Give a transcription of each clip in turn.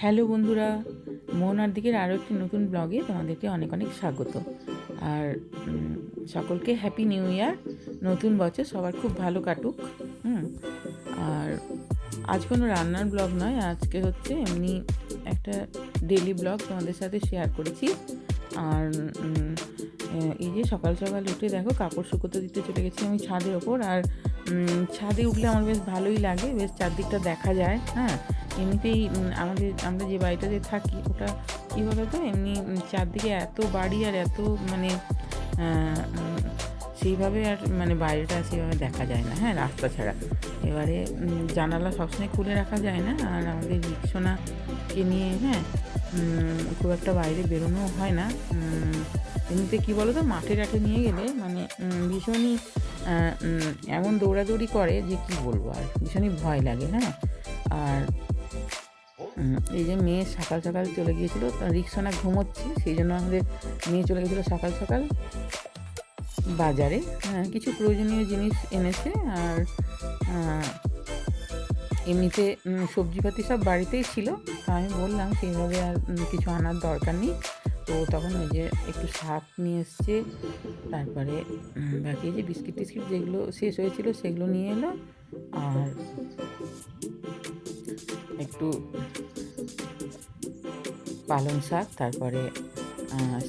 Hello বন্ধুরা, মোহনার দিকের আরও একটি নতুন ব্লগে তোমাদেরকে অনেক অনেক স্বাগত। আর সকলকে হ্যাপি নিউ ইয়ার নতুন বছর সবার খুব ভালো কাটুক, হুম। আর আজ কোনো রান্নার ব্লগ নয়, আজকে হচ্ছে এমনি একটা ডেলি ব্লগ তোমাদের সাথে শেয়ার করেছি। আর এই যে সকাল সকাল উঠে দেখো কাপড় শুকোতে দিতে চলে গেছি আমি ছাদের ওপর। আর ছাদে উঠলে আমার বেশ ভালোই লাগে, বেশ চারদিকটা দেখা যায় হ্যাঁ। এমনিতেই আমাদের, আমরা যে বাড়িটাতে থাকি, ওটা কী বলো তো এমনি চারদিকে এত বাড়ি আর এত মানে সেইভাবে আর মানে বাইরেটা সেইভাবে দেখা যায় না হ্যাঁ রাস্তা ছাড়া। এবারে জানালা সবসময় খুলে রাখা যায় না, আর আমাদের রিক্সোনাকে নিয়ে হ্যাঁ খুব একটা বাইরে বেরোনো হয় না এমনিতে কী বলো তো মাঠে টাঠে নিয়ে গেলে মানে ভীষণই এমন দৌড়াদৌড়ি করে যে কি বলব, আর ভীষণই ভয় লাগে হ্যাঁ। আর এই যে মেয়ে সকাল সকাল চলে গিয়েছিল রিক্সা না ঘুমোচ্ছে সেই জন্য আমাদের মেয়ে চলে গেছিল সকাল সকাল বাজারে। হ্যাঁ, কিছু প্রয়োজনীয় জিনিস এনেছে আর এমনিতে সবজিপাতি সব বাড়িতেই ছিল তো আমি বললাম সেইভাবে আর কিছু আনার দরকার নেই। তো তখন ওই যে একটু শাক নিয়ে এসছে তারপরে বাকি যে বিস্কিট টিস্কিট যেগুলো শেষ হয়েছিল সেগুলো নিয়ে এলো আর একটু পালং শাক, তারপরে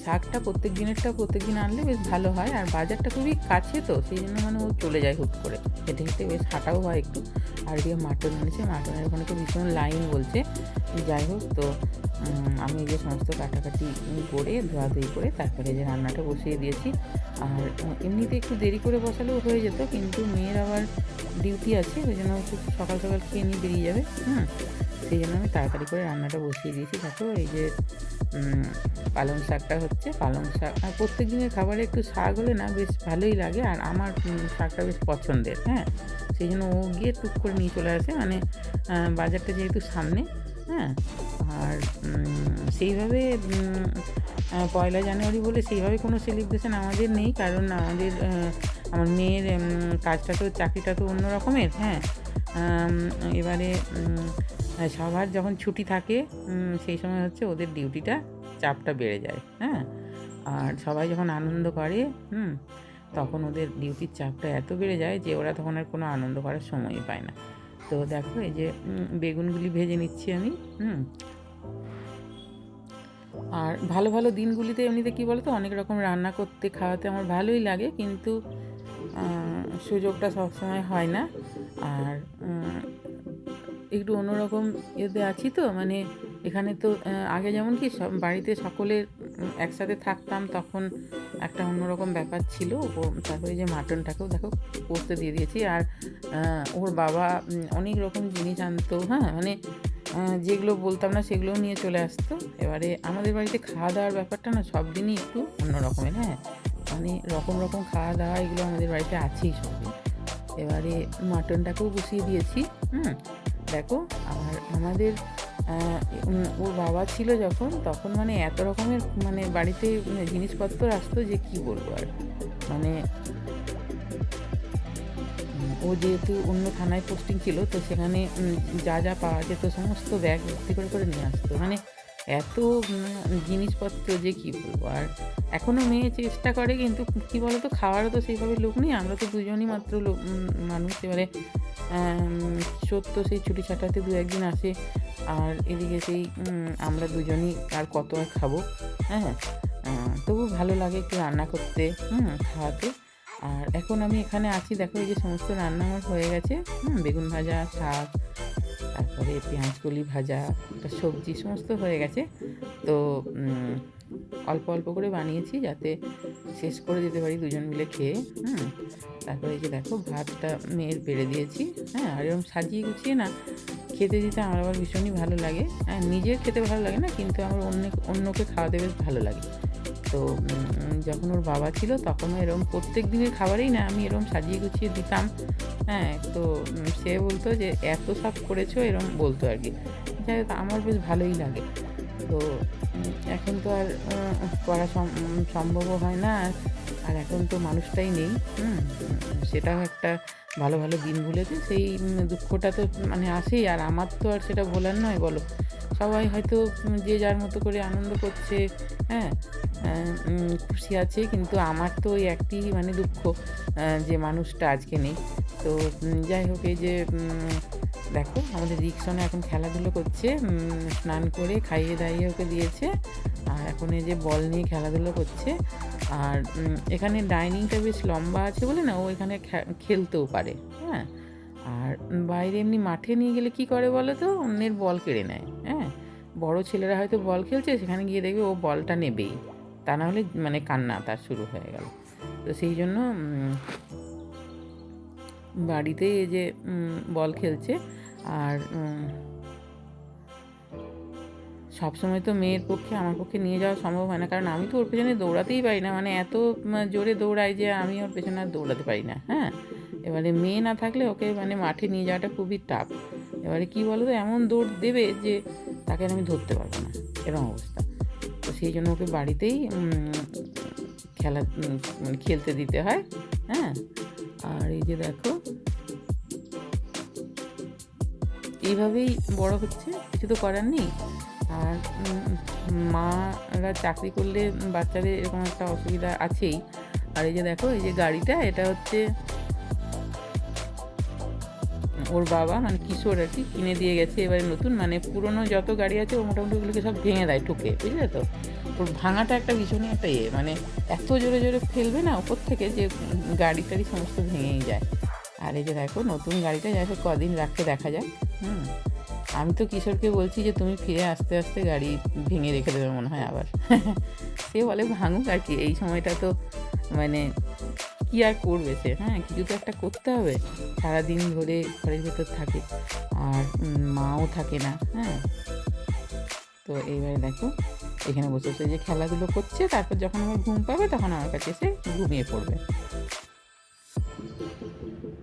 শাকটা প্রত্যেক দিনেরটা প্রত্যেক দিন আনলে বেশ ভালো হয়। আর বাজারটা খুবই কাছে তো, সেই জন্য মানে ও চলে যায় হুট করে। হেঁটে হেঁটে বেশ হাঁটাও হয় একটু। আর এদিকে মাটন এনেছে, মাটনের ওখানে তো ভীষণ লাইন বলছে। যাই হোক, তো আমি এই যে সমস্ত কাটাকাটি করে, ধোয়াধুয়ি করে তারপরে যে রান্নাটা বসিয়ে দিয়েছি। আর এমনিতে একটু দেরি করে বসালেও হয়ে যেত, কিন্তু মেয়ের আবার ডিউটি আছে, ওই জন্য একটু সকাল সকাল খেয়ে নিয়ে বেরিয়ে যাবে, হুম? সেই জন্য আমি তাড়াতাড়ি করে রান্নাটা বসিয়ে দিয়েছি। দেখো, এই যে পালং শাকটা হচ্ছে, পালং শাক, আর প্রত্যেক দিনের খাবারে একটু শাক হলে না বেশ ভালোই লাগে, আর আমার শাকটা বেশ পছন্দের হ্যাঁ? সেই জন্য ও গিয়ে টুক করে নিয়ে চলে আসে মানে বাজারটা যেহেতু সামনে হ্যাঁ? আর সেইভাবে পয়লা জানুয়ারি বলে সেইভাবে কোনো সেলিব্রেশন আমাদের নেই, কারণ আমাদের আমার মেয়ের কাজটা তো, চাকরিটা তো অন্য রকমের হ্যাঁ? এবারে সবার যখন ছুটি থাকে সেই সময় হচ্ছে ওদের ডিউটিটা, চাপটা বেড়ে যায় হ্যাঁ? আর সবাই যখন আনন্দ করে, হুম? তখন ওদের ডিউটির চাপটা এত বেড়ে যায় যে ওরা তখন আর কোনো আনন্দ করার সময়ই পায় না। তো দেখো, এই যে বেগুনগুলি ভেজে নিচ্ছি আমি, হুম। আর ভালো ভালো দিনগুলিতে এমনিতে কী বলতো, অনেক রকম রান্না করতে, খাওয়াতে আমার ভালোই লাগে, কিন্তু সুযোগটা সবসময় হয় না। আর একটু অন্যরকম ইয়েতে আছি তো মানে এখানে তো আগে যেমন কি সব বাড়িতে সকলের একসাথে থাকতাম, তখন একটা অন্যরকম ব্যাপার ছিল। ও তারপরে যে মাটনটাকেও দেখো পোস্তে দিয়ে দিয়েছি। আর ওর বাবা অনেক রকম জিনিস আনতো হ্যাঁ? মানে যেগুলো বলতাম না সেগুলোও নিয়ে চলে আসতো। এবারে আমাদের বাড়িতে খাওয়া দাওয়ার ব্যাপারটা না সব দিনই একটু অন্য রকমের হ্যাঁ? মানে রকম রকম খাওয়া দাওয়া এগুলো আমাদের বাড়িতে আছেই সব এবারে মাটনটাকেও বসিয়ে দিয়েছি, হুম? দেখো, আর আমাদের ওর বাবা ছিল যখন, তখন মানে এত রকমের মানে বাড়িতে জিনিসপত্র আসতো যে কি বলব আর। মানে ও যেহেতু অন্য থানায় পোস্টিং ছিল, তো সেখানে যা যা পাওয়া যেত সমস্ত ব্যাগ ভর্তি করে করে নিয়ে আসতো। মানে এত জিনিসপত্র যে কি বলব আর। এখনও মেয়ে চেষ্টা করে কিন্তু কি বলতো, খাওয়ারও তো সেইভাবে লোক নেই, আমরা তো দুজনই মাত্র লোক মানুষ, এবারে সত্য সেই ছুটি ছাটাতে দু একদিন আসে। আর এদিকে সেই আমরা দুজনই আর কত আর খাব? হ্যাঁ তবু ভালো লাগে একটু রান্না করতে, হুম, খাওয়াতে। আর এখন আমি এখানে আছি, দেখো এই যে সমস্ত রান্না আমার হয়ে গেছে। হুম, বেগুন ভাজা, শাক, তারপরে পেঁয়াজ কলি ভাজা, একটা সবজি, সমস্ত হয়ে গেছে। তো অল্প অল্প করে বানিয়েছি যাতে শেষ করে দিতে পারি দুজন মিলে খেয়ে, হুম। তারপরে যে দেখো, ভাতটা মেয়ের বেড়ে দিয়েছি। হ্যাঁ আর এরকম সাজিয়ে গুছিয়ে না, খেতে দিতে আমার আবার ভীষণই ভালো লাগে। হ্যাঁ নিজের খেতে ভালো লাগে না, কিন্তু আমার অন্য, অন্যকে খাওয়াতে বেশ ভালো লাগে। তো যখন ওর বাবা ছিল তখনও এরকম প্রত্যেক দিনের খাবারেই না আমি এরকম সাজিয়ে গুছিয়ে দিতাম। হ্যাঁ তো সে বলতো যে, এত সব করেছ এরকম বলতো আর কি। যাই হোক, আমার বেশ ভালোই লাগে। তো এখন তো আর করা সম- সম্ভবও হয় না। আর এখন তো মানুষটাই নেই সেটাও একটা ভালো ভালো দিন ভুলেছে। সেই দুঃখটা তো মানে আসেই, আর আমার তো আর সেটা ভোলার নয়, বলো। সবাই হয়তো যে যার মতো করে আনন্দ করছে হ্যাঁ খুশি আছে, কিন্তু আমার তো ওই একটি মানে দুঃখ যে মানুষটা আজকে নেই। তো যাই হোক, এই যে দেখো, আমাদের রিক্সনে এখন খেলাধুলো করছে স্নান করে, খাইয়ে দাইয়ে ওকে দিয়েছে আর এখন এই যে বল নিয়ে খেলাধুলো করছে, আর এখানে ডাইনিংটা বেশ লম্বা আছে বলে না, ও এখানে খেলতেও পারে হ্যাঁ? আর বাইরে এমনি মাঠে নিয়ে গেলে কি করে বলো তো? অন্যের বল কেড়ে নেয় হ্যাঁ? বড় ছেলেরা হয়তো বল খেলছে, সেখানে গিয়ে দেখবে ও বলটা নেবেই। তা না হলে মানে কান্না তার শুরু হয়ে গেল। তো সেই জন্য বাড়িতেই এই যে বল খেলছে, আর সবসময় তো মেয়ের পক্ষে, আমার পক্ষে নিয়ে যাওয়া সম্ভব হয় না। কারণ আমি তো ওর পেছনে দৌড়াতেই পারি না। মানে এত জোরে দৌড়াই যে আমি ওর পেছনে আর দৌড়াতে পারি না। হ্যাঁ? এবারে মেয়ে না থাকলে ওকে মানে মাঠে নিয়ে যাওয়াটা খুবই টাফ এবারে কি বলো তো এমন দৌড় দেবে যে তাকে আমি ধরতে পারব না। এরকম অবস্থা। তো সেই জন্য ওকে বাড়িতেই খেলা মানে খেলতে দিতে হয়। হ্যাঁ? আর এই যে দেখো, এইভাবেই বড় হচ্ছে। কিছু তো করার নেই। আর মারা চাকরি করলে বাচ্চাদের এরকম একটা অসুবিধা আছেই। আর এই যে দেখো, এই যে গাড়িটা, এটা হচ্ছে ওর বাবা মানে কিশোর আর কি, কিনে দিয়ে গেছে এবারে নতুন। মানে পুরনো যত গাড়ি আছে, ও মোটামুটি ওগুলোকে সব ভেঙে দেয়, ঠুকে, বুঝলে তো? ওর ভাঙাটা একটা ভীষণই একটা ইয়ে মানে এত জোরে জোরে ফেলবে না ওপর থেকে যে গাড়ি টাড়ি সমস্ত ভেঙেই যায়। আর এই যে দেখো, নতুন গাড়িটা, যাই কদিন রাখতে দেখা যায় হুম। আমি তো কিশোরকে বলছি যে, তুমি ফিরে আস্তে আস্তে গাড়ি ভেঙে রেখে দেবে মনে হয় আবার। সে বলে, ভাঙুক আর কি, এই সময়টা তো মানে কি আর করবে সে? হ্যাঁ কিছু তো একটা করতে হবে। সারাদিন ধরে ঘরের ভেতর থাকে আর মাও থাকে না হ্যাঁ। তো এইবারে দেখো, এখানে বসে বসে যে খেলাধুলো করছে, তারপর যখন আমার ঘুম পাবে, তখন আমার কাছে এসে ঘুমিয়ে পড়বে।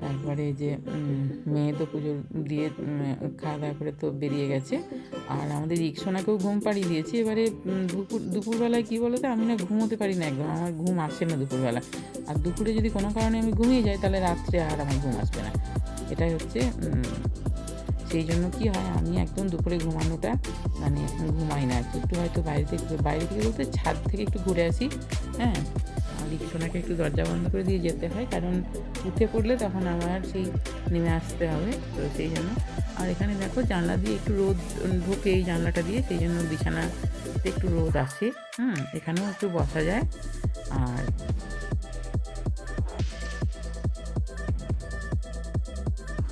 তারপরে যে মেয়ে তো পুজো দিয়ে খাওয়া দাওয়া করে তো বেরিয়ে গেছে। আর আমাদের রিক্সোনাকেও ঘুম পাড়িয়ে দিয়েছি। এবারে দুপুর, দুপুরবেলায় কী বলো তো আমি না ঘুমোতে পারি না একদম। আমার ঘুম আসে না দুপুরবেলা। আর দুপুরে যদি কোনো কারণে আমি ঘুমিয়ে যাই, তাহলে রাত্রে আর আমার ঘুম আসবে না। এটাই হচ্ছে সেই জন্য কি হয়, আমি একদম দুপুরে ঘুমানোটা মানে ঘুমাই না। একটু হয়তো বাইরে থেকে বাইরে থেকে বলতে ছাদ থেকে একটু ঘুরে আসি হ্যাঁ? রিক্সোনাকে একটু দরজা বন্ধ করে দিয়ে যেতে হয়, কারণ উঠে পড়লে তখন আমার সেই নেমে আসতে হবে, তো সেই জন্য। আর এখানে দেখো জানলা দিয়ে একটু রোদ ঢোকে এই জানলাটা দিয়ে, সেই জন্য বিছানাতে একটু রোদ আসে, হুম, এখানেও একটু বসা যায়। আর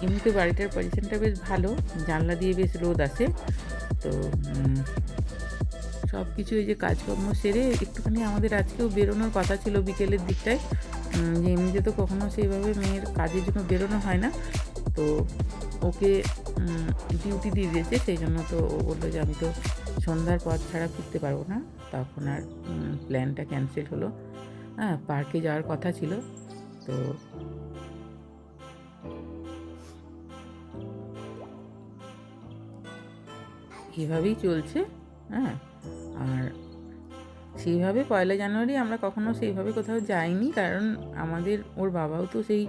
এমনিতে বাড়িটার পজিশনটা বেশ ভালো, জানলা দিয়ে বেশ রোদ আসে, তো সব কিছু এই যে কাজকর্ম সেরে একটুখানি আমাদের আজকেও বেরোনোর কথা ছিল বিকেলের দিকটায়। যে এমনিতে তো কখনো সেইভাবে মেয়ের কাজের জন্য বেরোনো হয় না। তো ওকে ডিউটি দিয়ে দিয়েছে, সেই জন্য তো ও বলল যে আমি তো সন্ধ্যার পর ছাড়া ফিরতে পারব না। তখন আর প্ল্যানটা ক্যান্সেল হলো। হ্যাঁ পার্কে যাওয়ার কথা ছিল। তো এভাবেই চলছে। হ্যাঁ। আর সেইভাবে পয়লা জানুয়ারি আমরা কখনো সেইভাবে কোথাও যাইনি, কারণ আমাদের, ওর বাবাও তো সেই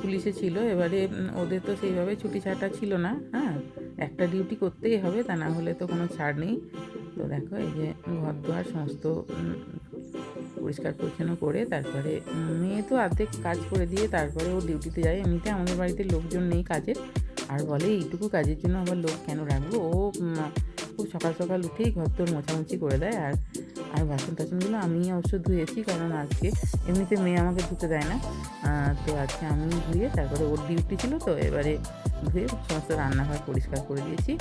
পুলিশে ছিল, এবারে ওদের তো সেইভাবে ছুটি ছাটা ছিল না হ্যাঁ? একটা ডিউটি করতেই হবে, তা না হলে তো কোনো ছাড় নেই। তো দেখো, এই যে ঘর দুয়ার সমস্ত পরিষ্কার পরিচ্ছন্ন করে, তারপরে মেয়ে তো অর্ধেক কাজ করে দিয়ে তারপরে ও ডিউটিতে যায়। এমনিতে আমাদের বাড়িতে লোকজন নেই কাজের, আর বলে এইটুকু কাজের জন্য আবার লোক কেন রাখব? ও সকাল সকাল উঠেই ঘর তোর মোছামুছি করে দেয় আর আর বাসন টাসনগুলো আমি অবশ্য ধুয়েছি, কারণ আজকে এমনিতে মেয়ে আমাকে ধুতে দেয় না। তো আজকে আমি ধুয়ে তারপরে ওর ডিউটি ছিল তো, এবারে ধুয়ে সমস্ত রান্নাঘর পরিষ্কার করে দিয়েছি।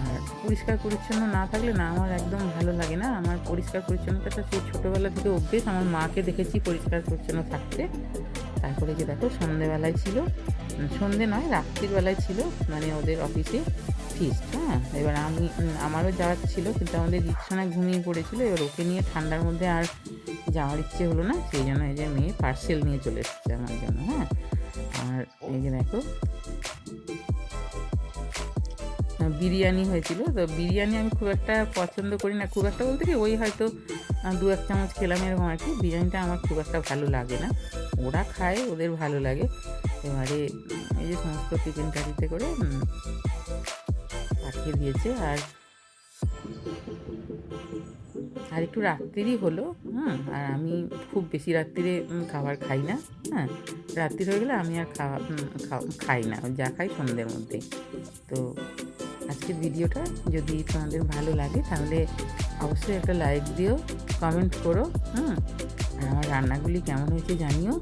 আর পরিষ্কার পরিচ্ছন্ন না থাকলে না আমার একদম ভালো লাগে না। আমার পরিষ্কার পরিচ্ছন্নতাটা সেই ছোটোবেলা থেকে অভ্যেস, আমার মাকে দেখেছি পরিষ্কার পরিচ্ছন্ন থাকতে। তারপরে যে দেখো সন্ধেবেলায় ছিল, সন্ধে নয়, রাত্রির বেলায় ছিল মানে ওদের অফিসে ফিস্ট হ্যাঁ। এবার আমি আমারও যাওয়ার ছিল, কিন্তু আমাদের রিক্সানায় ঘুমিয়ে পড়েছিল, এবার ওকে নিয়ে ঠান্ডার মধ্যে আর যাওয়ার ইচ্ছে হলো না, সেই জন্য এই যে মেয়ে পার্সেল নিয়ে চলে এসেছে আমার জন্য হ্যাঁ। আর এই যে দেখো। বিরিয়ানি হয়েছিল, তো বিরিয়ানি আমি খুব একটা পছন্দ করি না, খুব একটা বলতে কি ওই হয়তো দু এক চামচ খেলাম এরকম আর কি, বিরিয়ানিটা আমার খুব একটা ভালো লাগে না। ওরা খায়, ওদের ভালো লাগে। এবারে এই যে সমস্ত চিকেন কারিতে করে পাঠিয়ে দিয়েছে আর আর একটু রাত্রিরই হলো হুম আর আমি খুব বেশি রাত্রিরে খাবার খাই না হ্যাঁ রাত্রির হয়ে গেলে আমি আর খাওয়া খাই না, যা খাই সন্ধ্যের মধ্যেই তো আজকের ভিডিওটা যদি তোমাদের ভালো লাগে তাহলে অবশ্যই একটা লাইক দিও কমেন্ট করো হুম আর আমার রান্নাগুলি কেমন হয়েছে জানিও।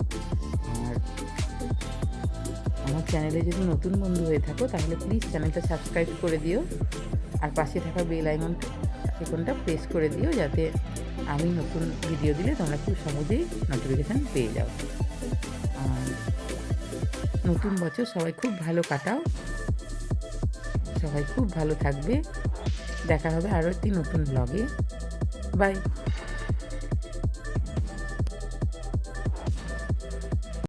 আমার চ্যানেলে যদি নতুন বন্ধু হয়ে থাকো, তাহলে প্লিজ চ্যানেলটা সাবস্ক্রাইব করে দিও। আর পাশে থাকা বেল আইকনটা আইকনটা প্রেস করে দিও, যাতে আমি নতুন ভিডিও দিলে তোমরা খুব সহজেই নোটিফিকেশান পেয়ে যাও। নতুন বছর সবাই খুব ভালো কাটাও। সবাই খুব ভালো থাকবে। দেখা হবে আরও একটি নতুন ব্লগে বাই